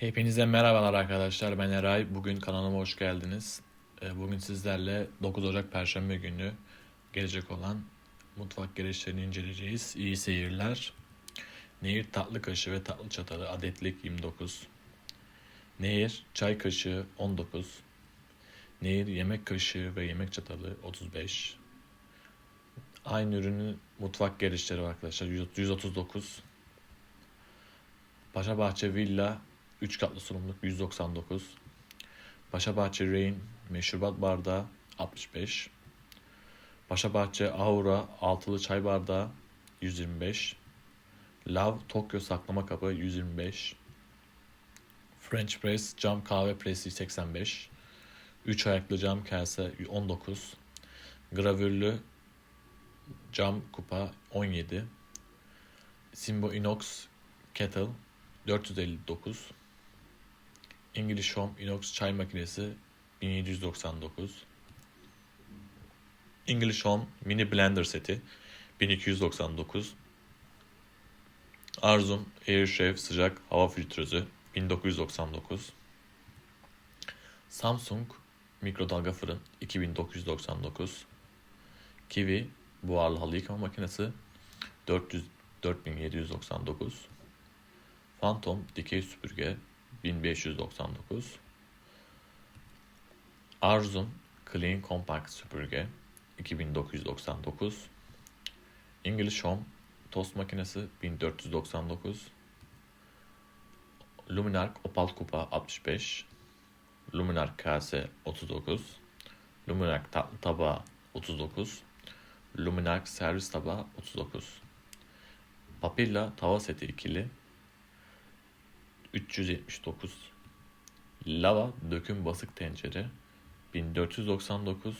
Hepinize merhabalar arkadaşlar. Ben Eray. Bugün kanalıma hoş geldiniz. Ee, Bugün sizlerle 9 Ocak Perşembe günü gelecek olan mutfak gereçlerini inceleyeceğiz. İyi seyirler. Nehir tatlı kaşığı ve tatlı çatalı adetlik 29. Nehir çay kaşığı 19. Nehir yemek kaşığı ve yemek çatalı 35. Aynı ürünün mutfak gereçleri var arkadaşlar 139. Paşabahçe Villa 3 katlı sunumluk 199. Paşabahçe Rain meşrubat bardağı 65. Paşabahçe Aura altılı çay bardağı 125. Love Tokyo saklama kabı 125. French Press cam kahve presi 85. 3 ayaklı cam kase 19. Gravürlü cam kupa 17. Simbo Inox Kettle 459. English Home Inox çay makinesi 1799. English Home mini blender seti 1299. Arzum Air Chef sıcak hava filtresi 1999. Samsung mikrodalga fırın 2999. Kiwi buharlı halı yıkama makinesi 400 4799. Phantom dikey süpürge 1599. Arzum Clean Compact süpürge 2999. English Home tost makinesi 1499. Luminark Opal Kupa 65. Luminark kase 39. Luminark tatlı tabağı 39. Luminark servis tabağı 39. Papilla tava seti ikili 379 Lava döküm basık tencere 1499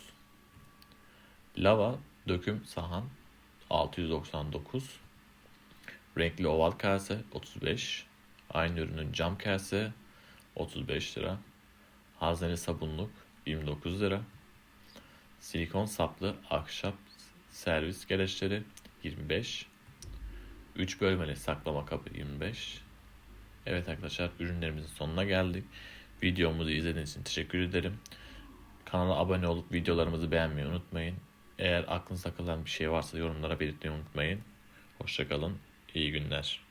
Lava döküm sahan 699 Renkli oval kase 35 Aynı ürünün cam kase 35 lira. Hazneli sabunluk 29 lira. Silikon saplı ahşap servis gereçleri 25 3 bölmeli saklama kabı 25 Evet arkadaşlar ürünlerimizin sonuna geldik. Videomuzu izlediğiniz için teşekkür ederim. Kanala abone olup videolarımızı beğenmeyi unutmayın. Eğer aklınıza kalan bir şey varsa yorumlara belirtmeyi unutmayın. Hoşçakalın. İyi günler.